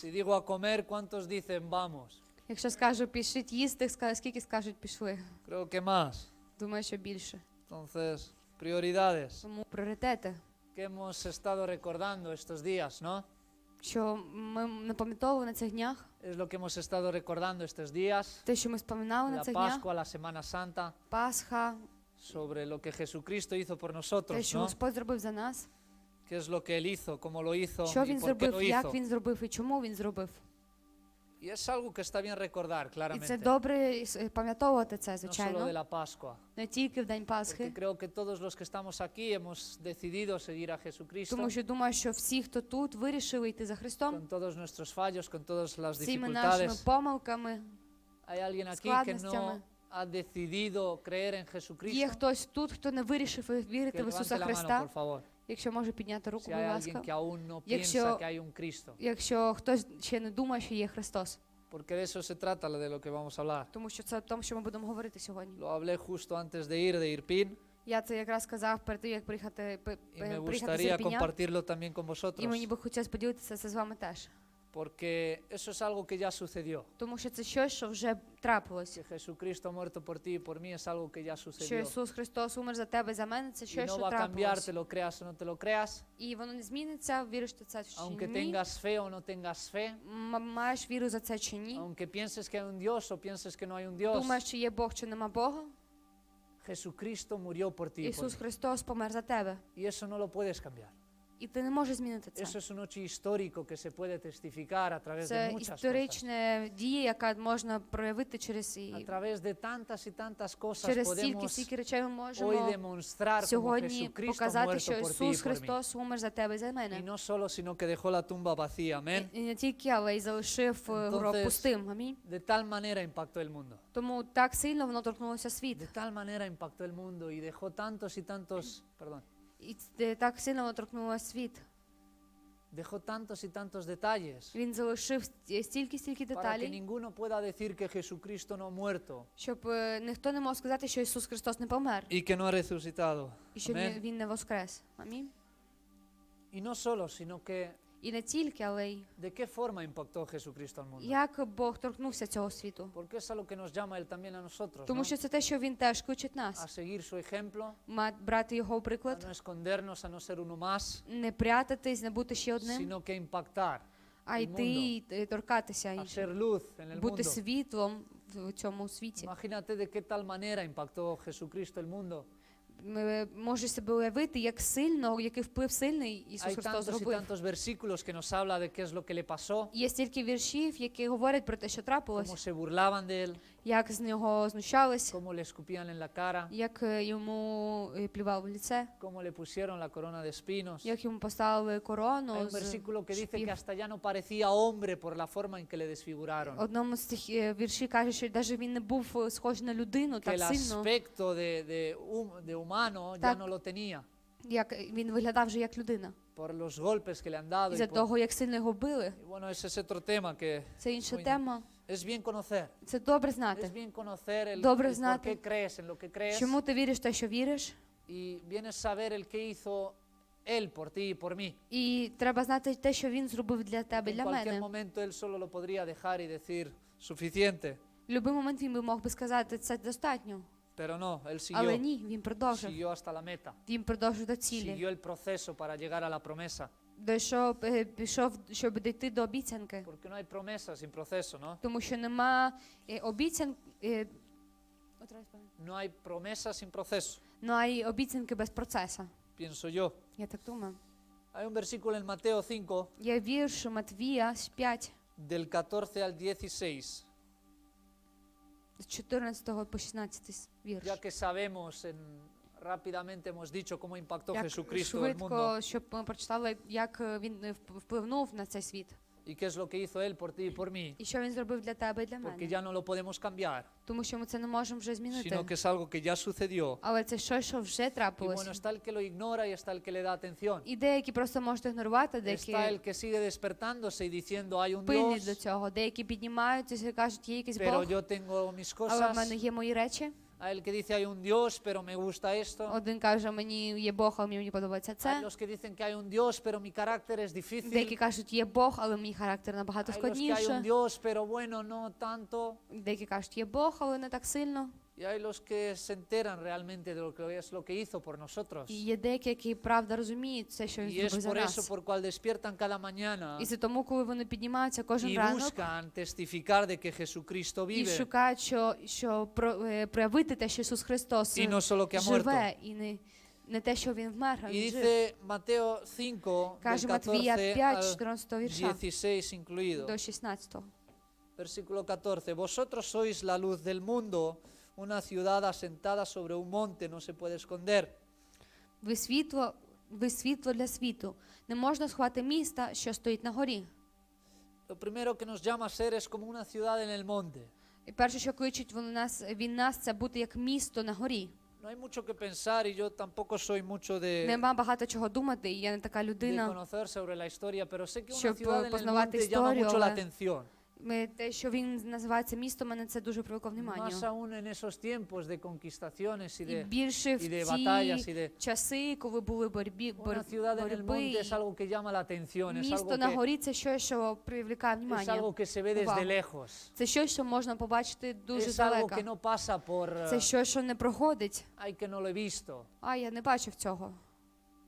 Si digo a comer, ¿cuántos dicen vamos? Якщо скажу пішіть їсти, ска- скільки скажуть пішли? Creo que más. Думаю, що більше. Entonces, prioridades. Тому пріоритети, que hemos estado recordando estos días, ¿no? що ми напам'ятовували на цих днях, Es lo que hemos estado recordando estos días, те, що ми споминали на la цих днях, Pascua, la Semana Santa, Пасха, sobre lo que Jesucristo hizo por те, nosotros, що ¿no? Господь зробив за нас, Що він зробив, як він зробив і чому він зробив. Y es algo que está bien recordar, І це добре пам'ятовувати це, no solo de звичайно, la Pascua, не тільки в День porque Пасхи, creo que todos los que estamos aquí hemos decidido seguir a Jesucristo тому що думаю, що всі, хто тут, вирішили йти за Христом, con todos nuestros fallos, con todas las всіми нашими помилками. Hay alguien aquí que no ha decidido creer en Jesucristo. Є хтось тут, хто не вирішив вірити в Ісуса la mano, por favor. Якщо може підняти руку, будь ласка. Якщо- Якщо хтось ще не думає, що є Христос, Porque de eso se trata de lo que vamos a hablar. тому що це тому, що ми будемо говорити сьогодні. Lo hablé justo antes de ir de Irpin Я це якраз сказав перед тим, як приїхати, пи- y me приїхати з gustaría compartirlo también con і мені би хотілося поділитися це з вами теж. Porque eso es algo que ya sucedió. Тому що це щось, що вже трапилось. Que Jesucristo ha muerto por ti y por mí es algo que ya Що sucedió. Ісус Христос умер за тебе, за мене, це Y щось, no що va a cambiar, трапилось. te lo creas o no te lo creas. І воно не зміниться, віриш ти це чи Aunque ні. tengas fe o no tengas fe. М- Маєш віру за це чи ні. Aunque pienses que hay un Dios o pienses que no hay un Dios. Думаєш, чи є Бог, чи нема Бога. Jesucristo murió por ti. y por Ісус mí. Христос помер за тебе. Y eso no lo puedes cambiar. І ти не можеш змінити Eso es un hecho histórico que se puede testificar a través de Це muchas cosas. історична дія, яка можна проявити через A і través de tantas y tantas cosas через стільки, podemos стільки речей ми hoy можемо demostrar cómo сьогодні Jesucristo показати, muerto що por ti y Ісус por mí. Христос умер за тебе і за Y мене. no solo, sino que dejó la tumba vacía. Amén. І не тільки, але й залишив е, гроб Entonces- пустим. Амінь. De tal manera impactó el mundo. Тому так сильно воно торкнулося світ. De tal manera impactó el mundo y dejó tantos y tantos, perdón, І так сильно воно торкнулося світ. dejó tantos y tantos detalles Він залишив стільки стільки, деталей. para que ninguno pueda decir que Jesucristo no ha muerto щоб е, ніхто не мог сказати, що Ісус Христос не помер y que no ha resucitado. і що. Він не воскрес. Амінь. Y no solo, sino que І не тільки, але й de qué forma impactó Jesucristo al mundo. як Бог торкнувся цього світу. Porque es a lo que nos llama Él también a nosotros, Тому ¿no? що це те, що він теж кличить a нас. seguir su ejemplo, Ма- Брати його a приклад, no escondernos, a no ser uno más, не прятатись, не бути ще одним, sino que impactar, а йти і торкатися інших. ser luz en el бути mundo. світлом в цьому світі. Imagínate de qué tal manera impactó Jesucristo el mundo. Ми- Можеш себе уявити, як сильно, який вплив сильний Ісус Христос зробив. tantos versículos que nos habla de qué es lo que le pasó, Є стільки віршів, які говорять про те, що трапилось. трапилось, se burlaban de él, як з нього знущались, cómo le escupían en la cara, як е, йому е, плював в лице, cómo le pusieron la corona de espinos. як йому поставили корону Hay un з versículo que dice шпів. que hasta ya no parecía hombre por la forma en que le desfiguraron. Одному з тих е, віршів каже, що навіть він не був е, схожий на людину Que так el сильно, aspecto de, de hum- de humano ya Так. no lo tenía як він виглядав вже як людина. por los golpes que le han dado. І y за por- того, як сильно його били, y bueno, ese es otro tema que це інша Ой, тема. es bien conocer. Це добре Es знати. bien conocer el, Добре el por знати. qué crees en lo que crees. Чому ти віриш в те, що віриш? Y vienes a saber el que hizo Él por ti y por mí. І треба знати те, що він зробив для тебе, En для cualquier мене. momento Él solo lo podría dejar y decir suficiente. В будь-який момент він би мог би сказати, це достатньо. Pero no, Él Але siguió, ні, він продовжив. siguió hasta la meta. Він продовжив до цілі. Siguió el proceso para llegar a la promesa. Дійшов, е, пішов, щоб дійти до обіцянки. Porque no hay promesa sin proceso, ¿no? Тому що нема е, обіцян, е. No hay promesa sin proceso, ну а й обіцянки без процесу. pienso yo. Я так думаю. Hay un versículo en Mateo 5, Є вірш Матвія з 5, del 14 al 16. з 14 по 16 вірш. Ya que sabemos, en, rápidamente hemos dicho cómo impactó Як Jesucristo el mundo швидко, щоб ми прочитали, як е, він е, впливнув на цей світ. y qué es lo que hizo Él por ti y por mí. І що він зробив для тебе і для Porque ya no lo podemos cambiar, Тому що ми це не можемо вже змінити. sino que es algo que ya sucedió. Але це щось, що вже Y bueno, está el que lo ignora y está el que le da atención. І деякі просто можуть ігнорувати, деякі Está el que sigue despertándose y diciendo hay un пильні до цього, деякі піднімаються і кажуть, є якийсь pero Бог, yo tengo mis але в мене є мої речі, Hay el que dice hay un Dios, pero me gusta esto. Один каже, мені є Бог, але мені подобається Hay це. los que dicen que hay un Dios, pero mi carácter es Деякі difícil. кажуть, є Бог, але мій характер набагато Hay los que hay un складніше. Dios, pero bueno, no tanto. Деякі кажуть, є Бог, але не так сильно. Y hay los que se enteran realmente de lo que es lo que hizo por nosotros. І є деякі, які правда розуміють це, що він Y es зробив за por eso нас. por cual despiertan cada mañana І це тому, коли вони піднімаються кожен y ранок buscan testificar de que Jesucristo і vive шукають, що, що про, е, проявити те, що Ісус Христос y no solo que ha muerto. живе, і не, не те, що Він вмер, а Y Він жив. dice Mateo 5, Каже del Матвія 14 5, al 14 вірша 16 incluido. до 16. Versículo 14. Vosotros sois la luz del mundo. Una ciudad asentada sobre un monte no se puede esconder. Ви світло, ви світло для світу. Не можна сховати міста, що стоїть на горі. Lo primero que nos llama a ser es como una ciudad en el monte. І перше, що кличуть вони нас, він нас, це бути як місто на горі. No hay mucho que pensar y yo tampoco soy mucho de, Нема багато чого думати, і я не така de людина. conocer sobre la historia, pero sé que una Щоб, ciudad en el познавати monte llama історію, mucho la але atención. Ми, те, що він називається місто, мене це дуже привлекло внимання. Más aún en esos tiempos de conquistaciones y І de, більше в y de batallas y ті de... часи, коли були боротьбі, Una ciudad en el боротьби, monte es algo que llama la atención, es місто на que, горі це щось, що привлікає es внимання. algo que se ve desde увагу. lejos. Це щось, що можна побачити дуже Es algo далеко. que no pasa por... Це eh, щось, що не проходить. Ay, que no lo he visto. А я не бачив цього.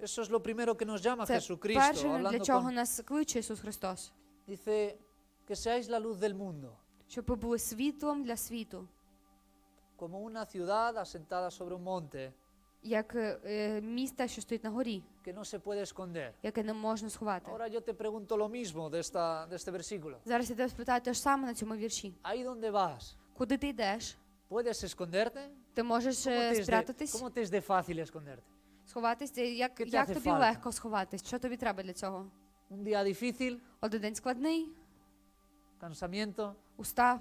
Eso es lo primero que nos llama Це Jesucristo. перше, для Hablando чого con- нас кличе Ісус Христос. Dice que seáis la luz del mundo, Щоб ви були світлом для світу, como una ciudad asentada sobre un monte як е, е, місто, що стоїть на горі, que no se puede esconder. яке не можна сховати. Ahora yo te pregunto lo mismo de, esta, de este versículo. Зараз я тебе спитаю те ж саме на цьому вірші. Ahí donde vas, Куди ти йдеш? ¿puedes esconderte? Ти можеш ¿Cómo е, te, es de, спрятатись, cómo te es de fácil esconderte? сховатись. Е, Як, Qué te як hace тобі falta? легко сховатись? Що тобі треба для цього? Un día difícil, Один день складний, cansamiento, устав,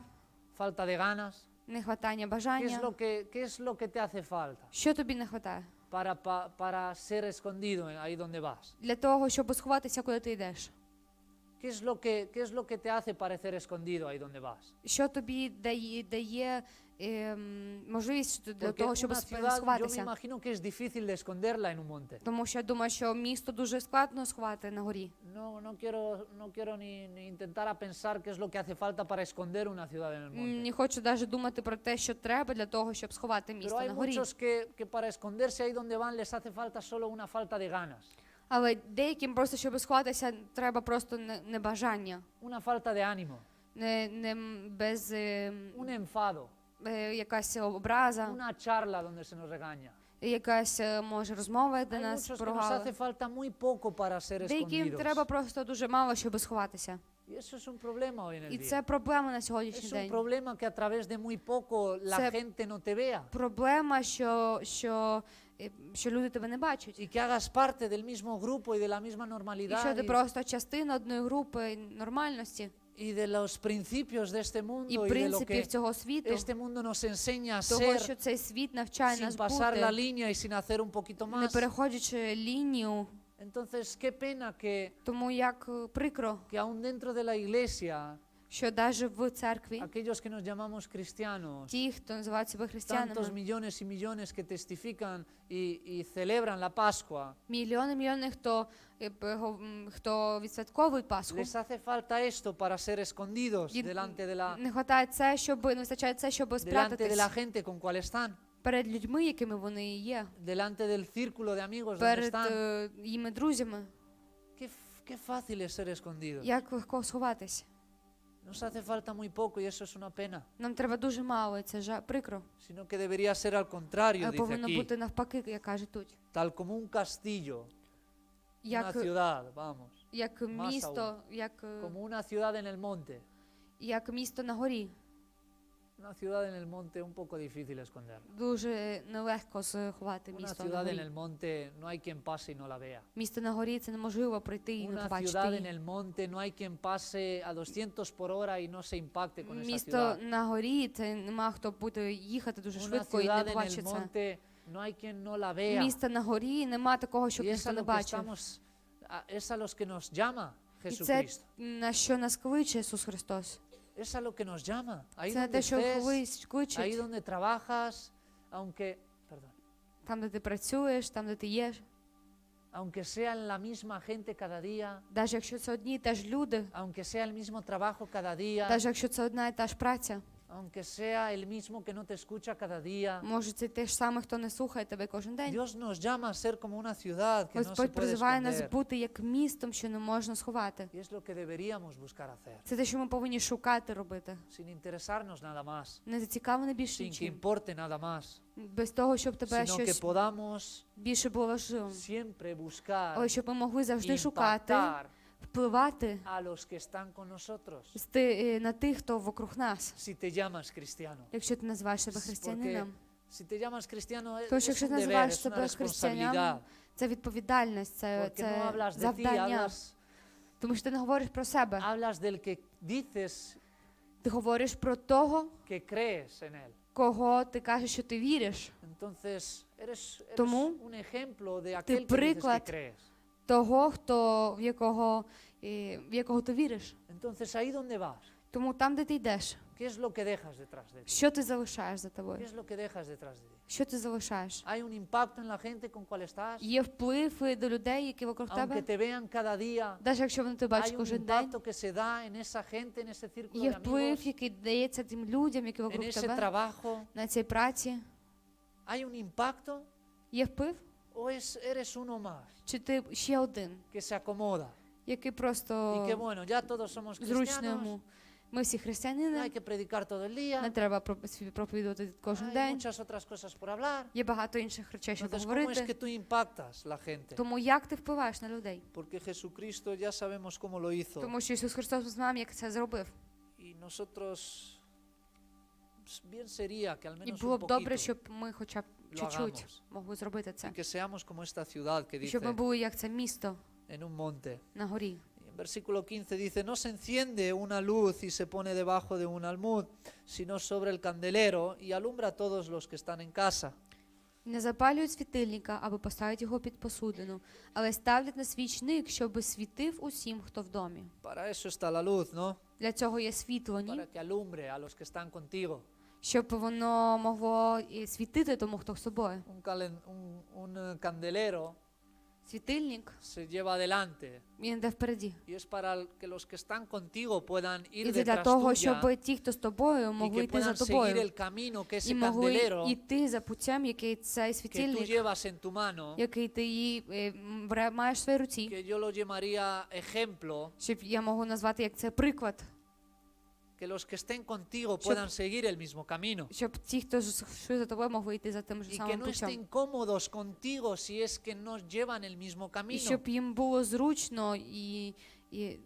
falta de ganas. нехватання ¿Qué es бажання. lo que, qué es lo que te hace falta Що тобі не вистачає? para, pa- para ser escondido en- ahí donde vas? Для того, щоб сховатися, куди ти йдеш. ¿Qué es, lo que, ¿Qué es lo que te hace parecer escondido ahí donde vas? Що тобі дає, дає ем, можливість для Porque того, щоб una сп- ciudad, yo me сховатися? imagino que es difícil de esconderla en un monte. Тому що я думаю, що місто дуже складно сховати на горі. No, no quiero, no quiero ni, ni intentar a pensar qué es lo que hace falta para esconder una ciudad en el monte. М, Не хочу навіть думати про те, що треба для того, щоб сховати Pero місто hay на горі. muchos que, que para esconderse ahí donde van les hace falta solo una falta de ganas, Але деяким просто, щоб сховатися, треба просто не- небажання, una falta de ánimo, не, не без ем, un enfado, е, якась образа, una charla donde se nos regaña. якась е, може розмова, де нас ser Деяким треба просто дуже мало, щоб сховатися. Y eso es un problema hoy en el І día. проблема на сьогоднішній Es un день. problema que a través de muy poco la gente no te vea Проблема, що, що, е, що люди тебе не бачать. y que hagas parte del mismo grupo y de la misma І що normalidad ти y, просто частина одної групи нормальності y de los principios de este mundo y de lo принципів que цього світу, este mundo nos enseña a того, ser що цей світ навчає sin нас pasar la бути, línea y sin hacer un poquito не más. переходячи лінію. Entonces, qué pena que, Тому як е, прикро, que aún dentro de la iglesia, що навіть в церкві aquellos que nos llamamos cristianos, ті, хто називають себе християнами, tantos millones y millones que testifican y, y celebran la Pascua, мільйони мільйони, хто, е, п- го- м, хто відсвятковують Пасху. les hace falta esto para ser escondidos І delante de la, Не вистачає це, щоб не вистачає це, щоб delante de спрятатись la gente con cual están, перед людьми, якими вони є, delante del círculo de amigos donde перед están. е, їми друзями. Qué, f- qué fácil es ser escondidos. Як легко сховатись? Nos hace falta muy poco y eso es una pena, Нам треба дуже мало, і це жа прикро. sino que debería ser al contrario, А dice повинно aquí, бути навпаки, як каже тут. tal como un castillo, una Як, ciudad, vamos, як Más місто, як, е, como una ciudad en el monte. як місто на горі. Una ciudad en el monte un poco difícil esconderla. Дуже нелегко сховати Una місто на ciudad en горі. el monte no hay quien pase y no la vea. Місто на горі це неможливо пройти і не Una побачити ciudad en її. el monte no hay quien pase a 200 por hora y no se impacte con esa Місто ciudad. на горі це нема хто буде їхати дуже Una швидко і не ciudad en el це. monte no hay quien no la vea. Місто на горі нема такого, щоб Y es ніхто a не lo que бачив. estamos, a- es a los que nos llama І це Jesucristo. на що нас кличе Ісус Христос. Es a lo que nos llama. Ahí Це donde те, що estés, колись ahí кличуть, donde trabajas, aunque, perdón, Там, де ти працюєш, там, де ти є, aunque sean la misma gente cada día, навіть якщо це одні і люди, aunque sea el mismo trabajo cada día, навіть якщо це одна і та ж праця, aunque sea el mismo que no te escucha cada día. може це те ж саме, хто не слухає тебе кожен день. Dios nos llama a ser como una ciudad que no se Господь puede призиває нас esconder. бути як містом, що не можна сховати. Y es lo que deberíamos buscar hacer, Це те, що ми повинні шукати робити. sin interesarnos nada más, Не зацікавлений більше sin que нічим. importe nada más, Без того, щоб тебе sino que щось podamos більше було важливим. siempre buscar Але щоб ми могли завжди шукати, impactar впливати a los que están con nosotros. з ти- е, на тих, хто вокруг нас. Si te llamas cristiano, Якщо ти називаєш себе Porque християнином, si te llamas cristiano es, Тому якщо un deber, називаєш es una себе responsabilidad, це відповідальність, це, porque no це hablas de ti, завдання. hablas, Тому що ти не говориш про себе. hablas del que dices Ти говориш про того, que crees en él. кого ти кажеш, що ти віриш, Entonces, eres, eres Тому un ejemplo de aquel que dices que приклад crees. Того, хто в якого, е, в якого ти віриш. Entonces, ahí donde vas, Тому там, де ти йдеш, ¿qué es lo que dejas detrás de ti? що ти залишаєш за ¿Qué тобою? es lo que dejas detrás de ti? Що ти залишаєш? ¿Hay un impacto en la gente con cual estás? Є вплив до людей, які вокруг Aunque тебе, te vean cada día, навіть якщо вони тебе hay бачать un кожен день. impacto que se da en esa gente, en ese círculo Є de вплив, amigos, який дається тим людям, які en вокруг ese тебе, trabajo. на цій праці. ¿Hay un impacto Є вплив? O es, eres uno más Чи ти ще один, que se acomoda? який Y que bueno, ya todos somos зручно cristianos, йому? Ми всі no hay християнини, que predicar todo el не día, треба про- свій проповідувати кожен hay день. muchas otras cosas por hablar. Є багато інших речей, щоб Entonces, ¿cómo es говорити. tú impactas la gente? Тому як ти впливаєш на людей? Porque Jesucristo ya sabemos cómo lo hizo. Тому що Ісус Христос знав, як це зробив. Y nosotros, pues, bien sería que al І menos було un б добре, poquito, щоб ми хоча б чуть-чуть hagamos. зробити це. que seamos como esta ciudad que І щоб ми були як це місто en un monte. на горі. Versículo 15 dice, no se enciende una luz y se pone debajo de un almud, sino sobre el candelero y alumbra a todos los que están en casa. Не запалюють світильника, аби поставити його під посудину, але ставлять на свічник, щоби світив усім, хто в домі. Para eso está la luz, ¿no? Для цього є світло, ні? Para que alumbre a los que están contigo. Щоб воно могло і світити тому, хто з собою. Un, calen- un- un, eh, candelero Світильник se lleva adelante він йде впереді. y es para que los que están contigo puedan ir І це для detrás того, tuya щоб ті, хто з тобою, y могли que йти за puedan seguir тобою. el camino que І ese могли candelero йти за путем, який цей que tú світильник, llevas en tu mano, який ти її е, м, бра- маєш в своїй руці. que yo lo llamaría ejemplo, Щоб я можу назвати як це приклад, que los que estén contigo Щоб- puedan seguir el mismo camino щоб ті, хто ж йшли за тобою, могли йти за тим ж y que самим no путем. estén cómodos contigo si es que no llevan el mismo І camino, щоб їм було зручно і, і,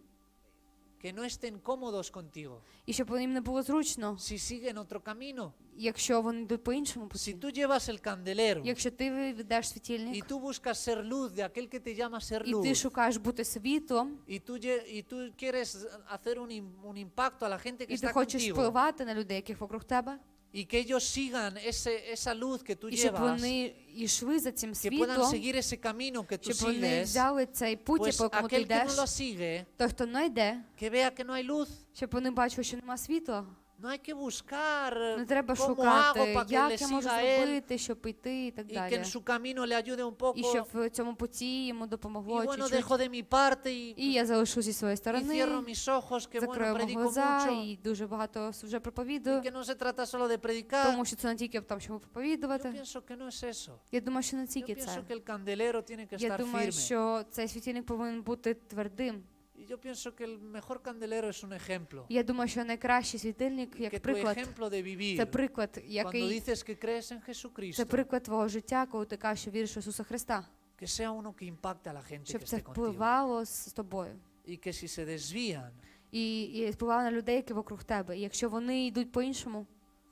que no estén cómodos contigo і щоб їм не було зручно, si siguen otro camino. якщо вони йдуть по іншому Si путі. tú llevas el candelero Якщо ти ведеш y світильник, tú buscas ser luz de aquel que te llama ser і ти luz шукаєш бути світлом, y tú, lle- y tú quieres hacer un, im- un impacto a la gente que і ти está хочеш contigo впливати на людей, яких вокруг тебе, y que ellos sigan ese, esa luz que tú і щоб llevas, вони йшли за цим que puedan seguir ese camino que tú щоб вони sigues, взяли цей путь, pues по якому ти aquel que йдеш, no lo sigue, той, хто не йде, que vea que no hay luz. щоб вони бачили, що нема світла. No hay que buscar Не треба hago шукати, para que le як я можу siga a él зробити, щоб йти і так y que далі. en su camino le ayude un І poco. щоб в цьому путі йому Y допомогло bueno, чуть-чуть. dejo de mi parte y, І я залишу зі своєї y сторони, cierro mis ojos, que bueno, predico глаза mucho. і дуже багато вже Y проповідую, que no se trata solo de predicar. тому що це не тільки в тому, щоб Yo проповідувати. pienso que no es eso. Я думаю, що не Yo тільки pienso que el candelero tiene que Я estar думаю, firme. що цей світильник повинен бути твердим. Yo pienso que el mejor candelero es un ejemplo. Я думаю, що найкращий світильник Que як tu приклад. ejemplo de vivir, Це приклад, cuando який dices que crees en Jesucristo, це приклад твого життя, коли ти кажеш, що віриш в Ісуса Христа, que sea uno que impacte a la gente щоб que це esté contigo. впливало з тобою. Y que si se desvían, І, і впливало на людей, які вокруг тебе. І якщо вони йдуть по-іншому,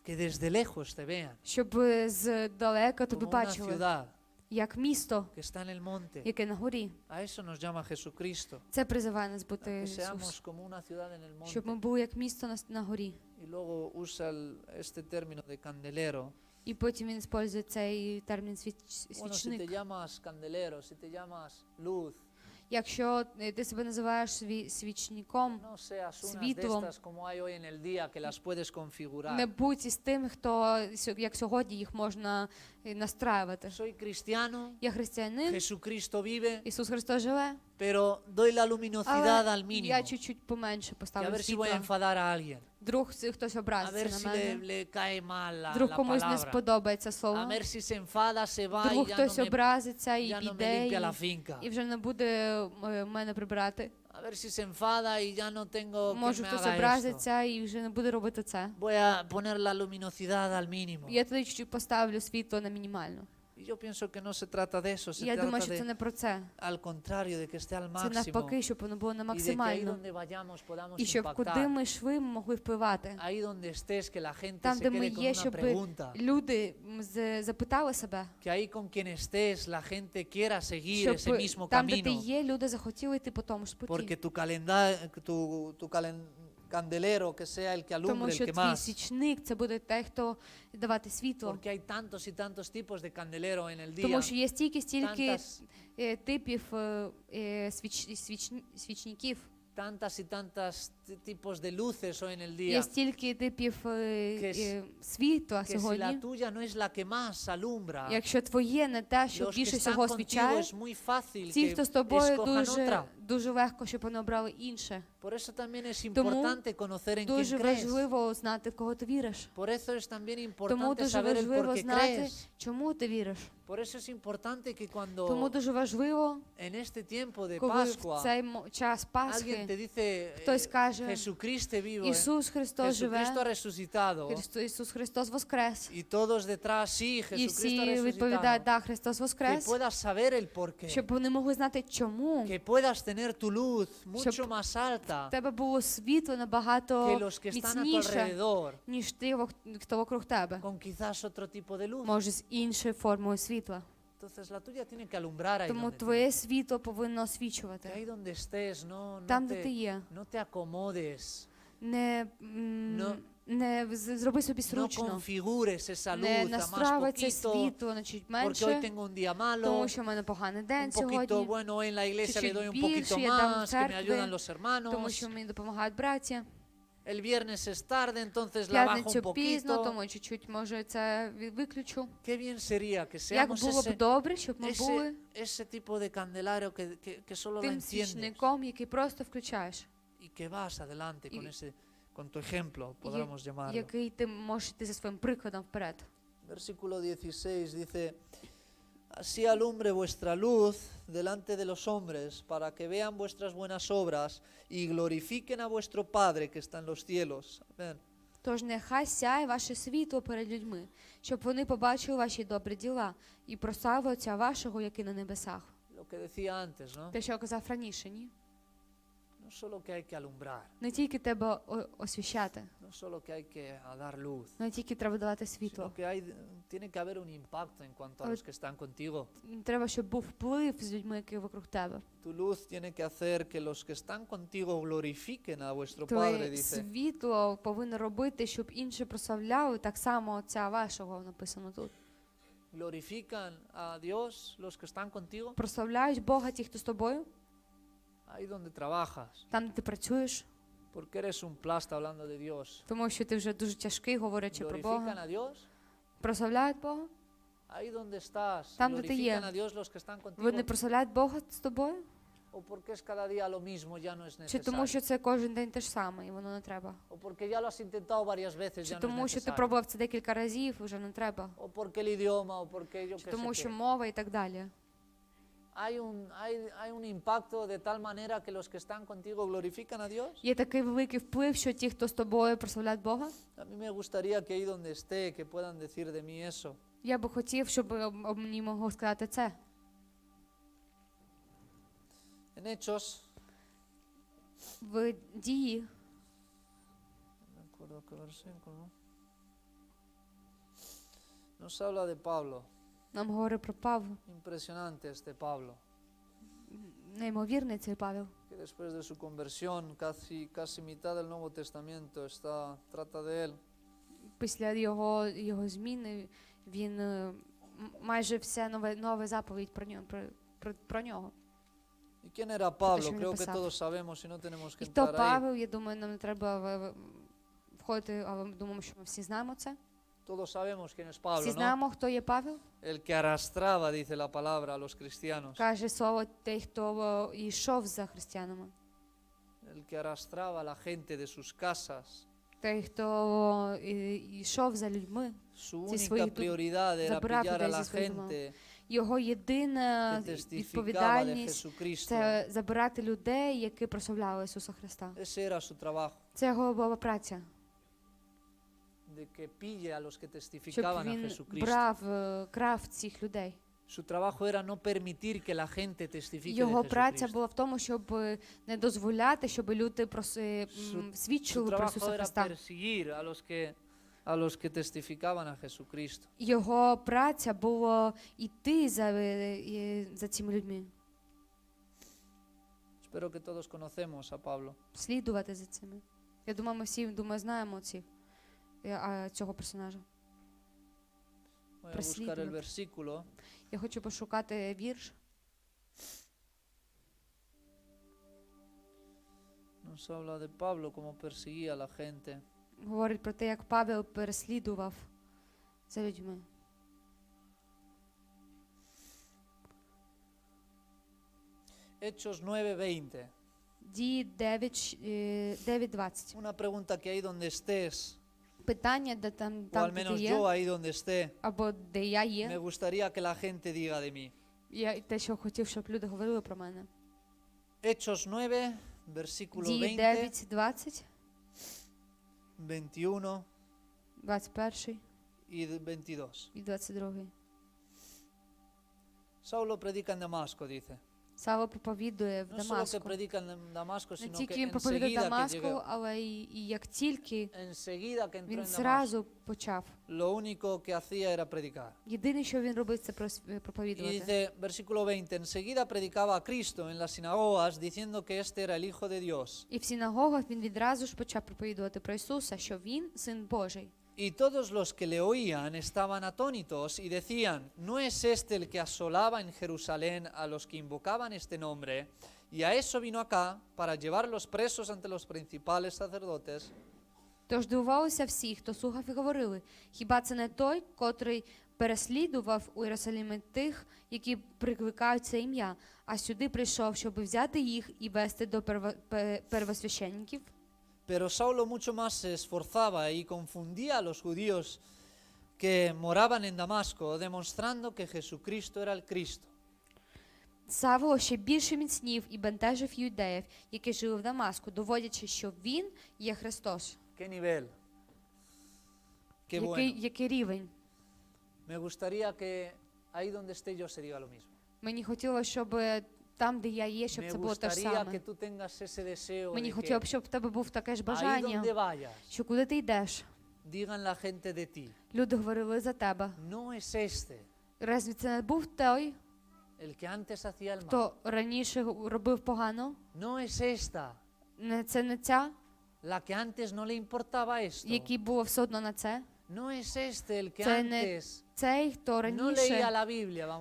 que desde lejos te vean щоб здалека тебе como una бачили, ciudad як місто, que está en el monte. яке на горі. A eso nos llama Jesucristo. Це призиває нас бути Que Ісус. seamos como una ciudad en el monte. Щоб ми були як місто на, на горі. Y luego usa el- este término de candelero. І потім він використовує цей термін свіч, Bueno, si te свічник. llamas candelero, si te llamas luz, Якщо е, ти себе називаєш сві- свічником, Світлом. не будь із тим, хто як сьогодні їх можна е, настраювати. Я християнин, Ісус Христос живе, pero doy la luminosidad al але mínimo. я чуть-чуть поменше Que a поставлю ver si voy a світла. enfadar a alguien. Друг це хтось A ver образиться si на le, мене. le cae mal la, Друг la комусь не palabra. сподобається A слово. ver si se enfada, se va y Друг ya хтось no me, образиться і ya no me піде, limpia la і, finca. і вже не буде е, мене прибирати. A ver si se enfada y ya no tengo que Може me хтось haga esto. образиться і вже не буде робити це. Voy a poner la luminosidad al mínimo. Я тоді чуть-чуть поставлю світло на мінімальну. Yo pienso que no se trata de eso, se Я думаю, trata що це не про це. al contrario, de que esté al Це máximo. навпаки, щоб воно було на Y de que ahí максимально. donde vayamos podamos І щоб куди ми йшли, ми могли впливати. Ahí donde estés, que la gente Там, se де ми quede con є, una щоб pregunta. люди м, з- запитали себе, Que ahí con quien estés la gente quiera seguir щоб ese mismo там, де ти camino. є, люди захотіли йти по тому ж Porque путі. tu, calenda- tu, tu calen- candelero que sea el que alumbre, Тому el що que твій más. свічник це буде той, хто давати світло. Porque hay tantos y tantos tipos de candelero en el día. Тому що є стільки, стільки Tantas, е, типів е, е, свіч, свіч- свічників. tantas y tantas tipos de luces hoy en el Є día. стільки типів е, Que е, світла Que si la сьогодні. tuya no es la que más alumbra, Якщо твоє не те, що los que більше están всього contigo освічає, es muy fácil ті, que хто з тобою escojan дуже, otra. дуже легко, щоб вони обрали інше. Por eso también es importante conocer en quién Дуже crees. важливо знати, в кого ти віриш. Por eso es también Тому importante дуже saber el por важливо qué знати, crees. чому ти віриш. Por eso es importante que Тому cuando дуже важливо, en este tiempo de коли в Pascua цей мо- час alguien te Пасхи dice хтось eh, каже, Jesucristo vivo, Ісус Христос живе, Jesucristo resucitado Христо- Ісус Христос воскрес. y todos detrás sí, Jesucristo всі відповідають, да, Христос Que puedas saber el por щоб вони могли знати, чому Que puedas tener tu luz mucho más alta тебе було світло набагато міцніше, ніж ти, хто вокруг тебе. con quizás otro tipo de luz. Може, з іншою формою світла. Entonces la tuya tiene que alumbrar ahí Тому твоє світло повинно освічувати. ahí donde estés, no, no, Там, де ти є. no te acomodes, Не, Ну, не зроби собі no configures esa Не más це світло hoy менше, tengo un día malo, тому що в мене поганий день un poquito, сьогодні, bueno, en la iglesia le Чуть-чуть doy un більше, poquito я там в más, que me церкві, ayudan los тому що мені допомагають браття. el viernes es tarde, entonces la bajo un П'ятницю пізно, poquito. тому чуть-чуть, може, це ві- виключу. Qué bien sería que Як seamos було б ese, добре, щоб ми ese, були ese tipo de candelario que, que, que solo lo тим enciendes свічником, який просто включаєш, y que vas adelante con Y- ese, con tu ejemplo, y- podríamos llamarlo. який ти можеш йти за своїм прикладом вперед. Versículo 16 dice, Así alumbre vuestra luz delante de los hombres, para que vean vuestras buenas obras y glorifiquen a vuestro Padre que está en los cielos. Amén. Тож нехай сяє ваше світло перед людьми, щоб вони побачили ваші добрі діла і прославили Отця вашого, який на небесах. Lo que decía antes, ¿no? Те, що я казав раніше, ні? Не тільки треба освіщати, no solo que hay que dar luz, не тільки треба давати світло. sino que hay, tiene que haber un impacto en cuanto a los que están contigo. Треба, щоб був вплив з людьми, які вокруг тебе. Tu luz tiene que hacer que los que están contigo glorifiquen a vuestro Padre, dice. світло повинно робити, щоб інші прославляли так само Отця вашого, написано тут. Glorifican a Dios los que están contigo Прославляють Бога ті, хто з тобою, ahí donde trabajas, там, де ти працюєш, porque eres un plasta hablando de Dios. тому що ти вже дуже тяжкий, говорячи про glorifican Бога. a Dios Прославляють Бога? ahí donde estás Там, де ти є. glorifican a Dios los que están contigo Вони прославляють Бога з тобою? o porque es cada día lo mismo ya no es Чи тому, necesario що це кожен день те ж саме, і воно не треба? o porque ya lo has intentado varias veces Чи ya no es що ти necesario пробував це декілька разів, вже не треба? o porque el idioma o porque yo Чи qué тому, що qué. мова і так далі? hay un hay, hay un impacto de tal manera que los que están contigo glorifican a Dios Є такий великий вплив, що ті, хто з тобою прославляють Бога? a mí me gustaría que ahí donde esté que puedan decir de mí eso Я би хотів, щоб об об мені могло сказати це. en Hechos В дії, no me acuerdo qué versículo nos habla de Pablo Нам говорить про Павла. impresionante este Pablo Неймовірний цей Павел. que después de su conversión, casi, casi mitad del Nuevo Testamento está, trata de él. Після його, його зміни він е, майже вся нове, нова заповідь про нього. Про, про, про нього. ¿Y quién era Pablo? Creo que todos sabemos y no tenemos que entrar ahí. Павел, я думаю, нам не треба входити, але думаємо, що ми всі знаємо це. Todos sabemos quién es Всі Pablo, ¿no? знаємо, хто є Павел. El que arrastraba, dice la palabra, a los cristianos. Каже слово той, хто е, йшов за християнами. El que arrastraba a la gente de sus casas. Той, хто е, йшов за людьми. Su única prioridad era pillar a la gente Його єдина відповідальність це забирати людей, які прославляли Ісуса Христа. Це його була праця, щоб він брав, е, крав цих людей. Su trabajo era no permitir que la gente testifique de Його праця була в тому, щоб не дозволяти, щоб люди проси, Su свідчили про Ісуса Христа. a los que a los que testificaban a Jesucristo. Його праця було йти за, е, е, за цими людьми, Espero que todos conocemos a Pablo. слідувати за цими. Я думаю, ми всі думаю, знаємо е, а, цього персонажа. Я хочу пошукати вірш. Nos habla de Pablo como perseguía a la gente. Говорить про те, як Павел переслідував за людьми. Hechos 9:20. Дії 9, щ- е, 9.20. Una pregunta que ahí donde estés, Питання, де там, o al там де ти menos є, yo ahí donde esté, або де я me є. gustaría que la gente diga de mí. Я те, що хотів, щоб люди говорили про мене. Hechos 9, versículo Дії 20, 9, 20, 21 21 y 22. і 22. Saulo predica en Damasco, dice. Сава проповідує в No Дамаску. Damasco, Не тільки він проповідує Дамаску, але і, і як тільки він зразу почав. lo único que hacía era predicar. Єдине, що він робив, це е, Y проповідувати. dice, versículo 20, enseguida predicaba a Cristo en las sinagogas, diciendo que este era el Hijo de Dios. І в синагогах він відразу ж почав проповідувати про Ісуса, що він син Божий. Y todos los que le oían estaban atónitos y decían, ¿no es este el que asolaba en Jerusalén a los que invocaban este nombre? Y a eso vino acá, para llevarlos presos ante los principales sacerdotes. Тож дивувалися всі, хто слухав і говорили, хіба це не той, котрий переслідував у Єрусалимі тих, які прикликають це ім'я, а сюди прийшов, щоб взяти їх і вести до первосвященників? Pero Saulo mucho más se esforzaba y confundía a los judíos que moraban en Damasco, demostrando que Jesucristo era el Cristo. Савло ще більше міцнів і бентежив юдеїв, які жили в Дамаску, доводячи, що він є Христос. ¿Qué nivel? Qué який, bueno. який рівень? Me gustaría que ahí donde esté yo se diga lo mismo. Мені хотілося, щоб там, де я є, щоб це було те ж саме. Мені de хотілося б, щоб в тебе був таке ж бажання, що куди ти йдеш, люди говорили за тебе. este Разві це не був той, хто раніше робив погано? esta Не це не ця, який було все одно на це. No es este Це не Цей, хто раніше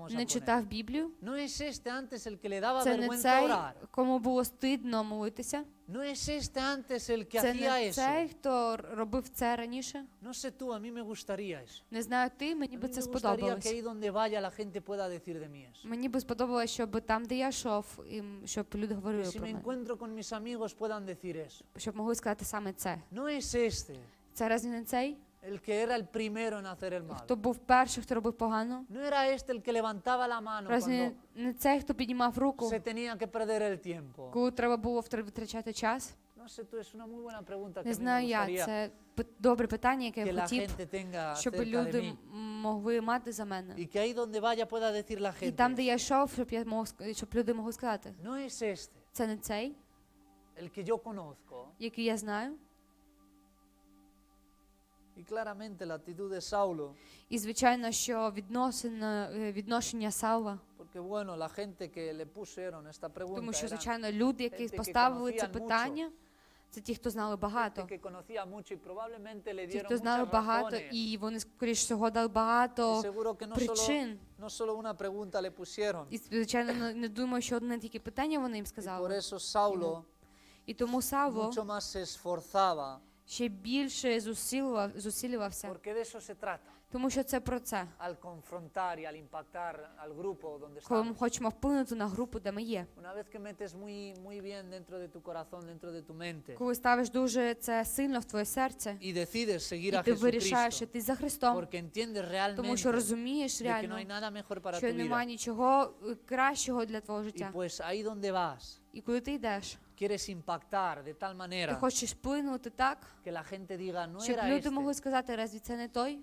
не читав Біблію. No es este antes el que le daba Це не цей, кому було стидно молитися. No es este antes el que Це не цей, хто робив це раніше. No sé tú, a mí me gustaría eso. Не знаю ти, мені би це сподобалось. Мені би сподобалось, щоб там, де я йшов, щоб люди говорили про мене. encuentro con mis amigos puedan decir eso. Щоб могли сказати саме це. No es este Це разві не цей, el que era el primero en hacer el mal. хто був перший, хто робив погано? No era este el que levantaba la mano Разві cuando не цей, хто піднімав руку, se tenía que perder el tiempo. коли треба було втр- витрачати час? No sé tú, es una muy buena pregunta que Не a mí me знаю я. gustaría Це пи- добре питання, яке que я la хотів, gente tenga щоб acerca de люди mí. м- могли мати за мене. Y que ahí donde vaya pueda decir la І там, де gente, я йшов, щоб я мог ск- щоб люди могли сказати. no es este Це не цей, el que yo conozco. який я знаю. І звичайно, що відносин, е, відношення Саула, porque bueno, la gente que le pusieron esta pregunta тому що, звичайно, люди, які поставили це питання, Це ті, хто знали багато. Ті, хто знали багато, і вони, скоріш всього, дали багато причин. І, звичайно, не- думаю, що одне тільки питання вони їм сказали. І тому Савво ще більше зусилював, зусилювався, porque de eso se trata. тому що це про це. Al confrontar y al impactar al grupo donde estamos. Коли ми хочемо вплинути на групу, де ми є. Una vez que metes muy, muy bien dentro de tu corazón, dentro de tu mente, Коли ставиш дуже це сильно в твоє серце, y decides seguir і a ти вирішаєш Jesucristo, іти за Христом, porque entiendes realmente. тому що розумієш de que no hay nada mejor para tu vida. що немає нічого е, кращого для твого життя. pues ahí donde vas, І коли ти йдеш, quieres impactar de tal ти manera хочеш вплинути так, que la gente diga, no щоб era люди este. могли сказати, разві це не той?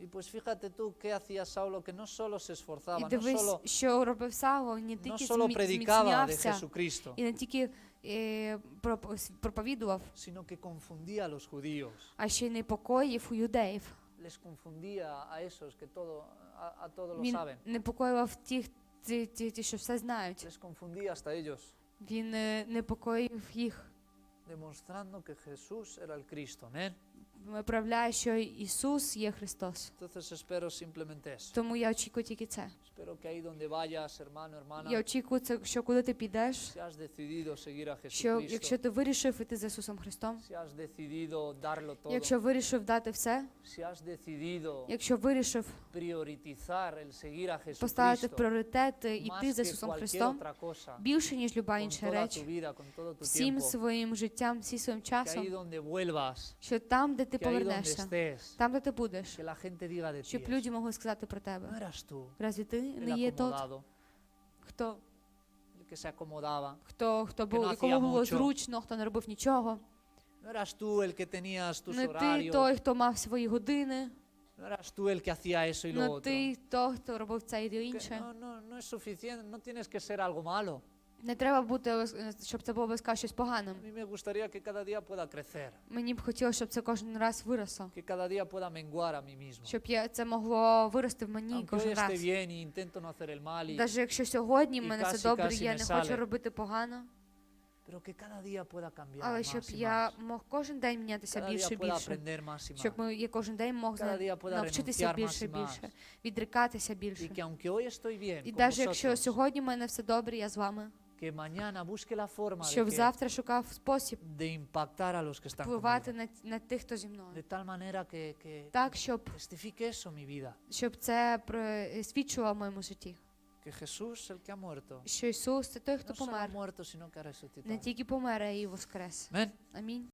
Y pues fíjate tú qué hacía Saulo, que no solo se І esforzaba, no дивись, solo, що робив Савво, не no тільки solo змі- predicaba de зміцнявся Jesucristo, і не тільки е, проп- проповідував, sino que confundía a los judíos. а ще й непокоїв у юдеїв. Les confundía a esos que todo, a, a todo lo Він saben. непокоював тих, ті, ті, ті, що все знають. Les confundía hasta ellos, Він е, непокоїв їх, demostrando que Jesús era el Cristo. Amén. Виправляє, що Ісус є Христос. Entonces espero simplemente eso. Тому я очікую тільки це. Espero que ahí donde vayas, hermano, hermana, Я очікую, це, що коли ти підеш, si has decidido seguir a що якщо ти вирішив іти за Ісусом Христом, si has decidido darlo todo, якщо вирішив дати все, si has decidido якщо вирішив priorizar el seguir a поставити в más іти за que Ісусом cualquier Христом otra cosa, більше, ніж люба con інша toda реч, tu vida, con todo tu всім tiempo, своїм життям, всім своїм que ahí часом, donde vuelvas, що там, де ти повернешся, там, де ти будеш, щоб люди могли сказати про тебе. Разві ти не є тот, хто, el que se acomodaba, хто, хто був, якому було зручно, хто не робив нічого? no eras tú el que tenías tus Не ти той, хто мав свої години, no eras tú el que hacía eso y lo не otro. ти той, хто робив це і інше. no, no, no es suficiente, no tienes que ser algo malo. Не треба бути, щоб це було обов'язково щось поганим. A mí me gustaría que cada día pueda crecer, Мені б хотілося, щоб це кожен раз виросло. que cada día pueda menguar a mí mismo. Щоб я, це могло вирости в мені Aunque hoy кожен esté раз. bien y intento no hacer el mal, y- Навіть якщо сьогодні в і мене все добре, я не не хочу робити погано, pero que cada día pueda cambiar але más щоб y я más. мог кожен день мінятися Cada більше día і pueda більше. aprender más y Щоб ми я кожен день мог Cada día pueda навчитися renunciar більше más y más. більше, відрікатися Y більше. que aunque hoy estoy bien І con навіть якщо vosotros, сьогодні в мене все добре, я з вами, que mañana busque la forma de, щоб que- завтра шукав спосіб de impactar a los que están впливати на, на тих, хто зі De мною. tal manera que, que Так, щоб, testifique eso mi vida. щоб це свідчило в моєму житті. Que Jesús, el que ha muerto, Що Ісус це той, хто помер. muerto, sino que ha. Не тільки помер, а й воскрес. Амінь.